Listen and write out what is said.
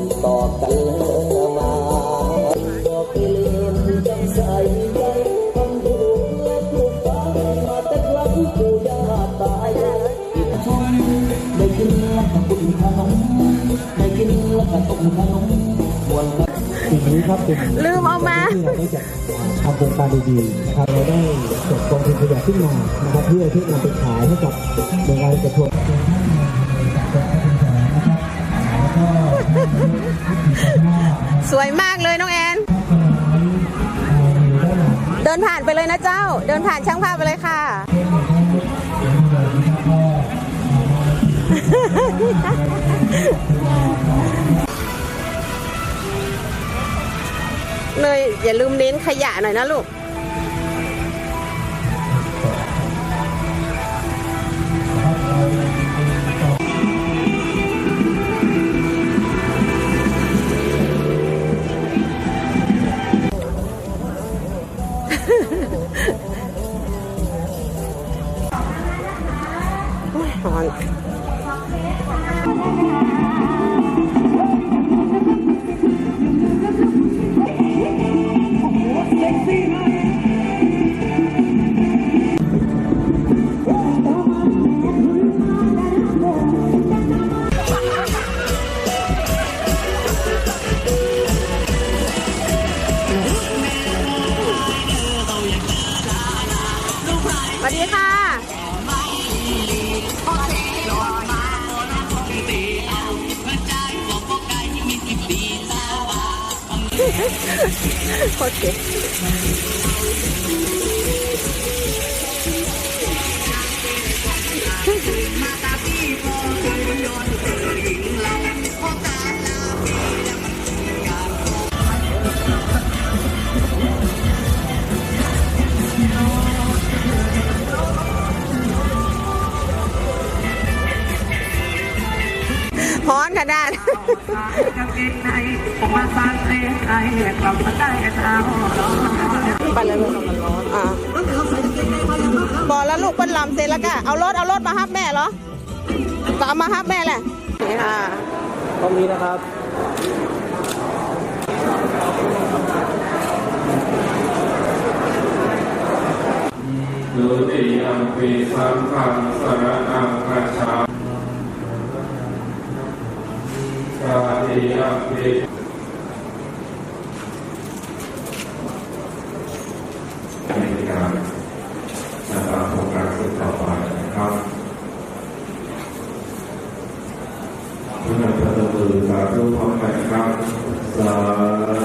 ติดต่อกันเลยมาบอกไปเล่นจำใส่ใจทำดูและลูกฟังมาแต่กลับกูยาตายได้กินแล้วก็ตุ่มขนมได้กินแล้วก็ตุ่มขนมวันสิ่งนี้ครับเป็นลืมเอามาที่เราได้จัดทำโครงการดีๆนะครับเราได้จัดกองทุนขยะขึ้นมานะครับเพื่อที่นำไปขายให้กับหน่วยงานกระทรวง Oh. สวยมากเลยน้องแอน เดินผ่านไปเลยนะเจ้า เดินผ่านช่างภาพไปเลยค่ะเลยอย่าลืมเน้นขยะหน่อยนะลูก ร้ โอเคฮ้อนขนาดกางเกงในผมมาสร้างเพลงไทยกลับมาได้เปเลยลูกอ่าบอกแล้วลูกเป็นลำเสร็จแล้วก็เอารถเอารถมาฮับแม่เหรอก็เอามาฮับแม่แหละนี่ค่ะตรงนี้นะครับดุติยมปีสังฆังสรณังคัจฉา ตาติยมปีในการจัดการโครงการสืบต่อไปนะครับเพื่อพระมือสาธุพร้อมกันครับสา